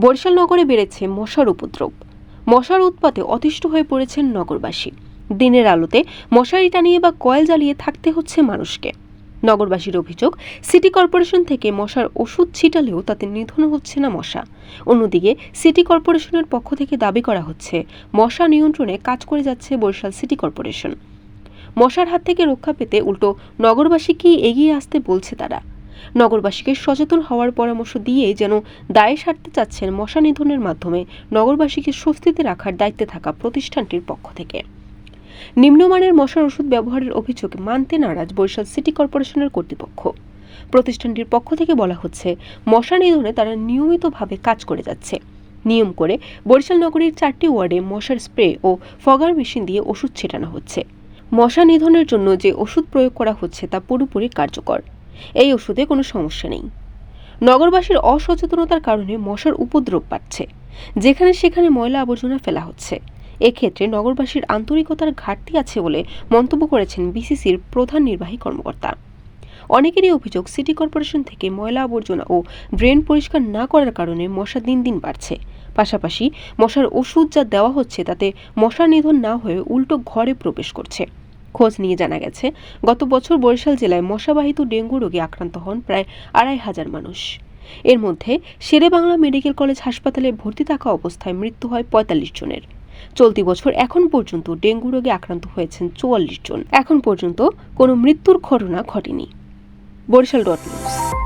বরিশাল নগরে বেড়েছে মশার উপদ্রব। মশার উৎপাতে অতিষ্ঠ হয়ে পড়েছেন নগরবাসী। দিনের আলোতে মশারি টানিয়ে বা কয়েল জ্বালিয়ে থাকতে হচ্ছে মানুষকে। নগরবাসীর অভিযোগ, সিটি কর্পোরেশন থেকে মশার ওষুধ ছিটালেও তাতে নিধন হচ্ছে না মশা। অন্যদিকে, সিটি কর্পোরেশনের পক্ষ থেকে দাবি করা হচ্ছে, মশা নিয়ন্ত্রণে কাজ করে যাচ্ছে বরিশাল সিটি কর্পোরেশন। মশার হাত থেকে রক্ষা পেতে উল্টো নগরবাসীকেই এগিয়ে আসতে বলছে তারা? নগরবাসীকে সচেতন হওয়ার পরামর্শ দিয়ে যেন দায়ে সারতে চাচ্ছেন মশা নিধনের মাধ্যমে নগরবাসীকে স্বস্তিতে রাখার দায়িত্বে থাকা প্রতিষ্ঠানটির পক্ষ থেকে। নিম্নমানের মশার ওষুধ ব্যবহারের অভিযোগ মানতে নারাজ বরিশাল সিটি কর্পোরেশনের কর্তৃপক্ষ। প্রতিষ্ঠানটির পক্ষ থেকে বলা হচ্ছে, মশা নিধনে তারা নিয়মিতভাবে কাজ করে যাচ্ছে। নিয়ম করে বরিশাল নগরীর চারটি ওয়ার্ডে মশার স্প্রে ও ফগার মেশিন দিয়ে ওষুধ ছেটানো হচ্ছে। মশা নিধনের জন্য যে ওষুধ প্রয়োগ করা হচ্ছে তা পুরোপুরি কার্যকর। এই ওষুধে কোনো সমস্যা নেই। নগরবাসীর অসচেতনতার কারণে মশার উপদ্রব বাড়ছে। যেখানে সেখানে ময়লা আবর্জনা ফেলা হচ্ছে। এক্ষেত্রে নগরবাসীর আন্তরিকতার ঘাটতি আছে বলে মন্তব্য করেছেন বিসিসির প্রধান নির্বাহী কর্মকর্তা। অনেকেরই অভিযোগ, সিটি কর্পোরেশন থেকে ময়লা আবর্জনা ও ড্রেন পরিষ্কার না করার কারণে মশা দিন দিন বাড়ছে। পাশাপাশি মশার ওষুধ যা দেওয়া হচ্ছে তাতে মশা নিধন না হয়ে উল্টো ঘরে প্রবেশ করছে। খোঁজ নিয়ে জানা গেছে, গত বছর বরিশাল জেলায় মশাবাহিত ডেঙ্গু রোগে আক্রান্ত হন প্রায় আড়াই হাজার মানুষ। এর মধ্যে শেরে বাংলা মেডিকেল কলেজ হাসপাতালে ভর্তি থাকা অবস্থায় মৃত্যু হয় পঁয়তাল্লিশ জনের। চলতি বছর এখন পর্যন্ত ডেঙ্গু রোগে আক্রান্ত হয়েছেন চুয়াল্লিশ জন। এখন পর্যন্ত কোনো মৃত্যুর ঘটনা ঘটেনি। Barishal dot news.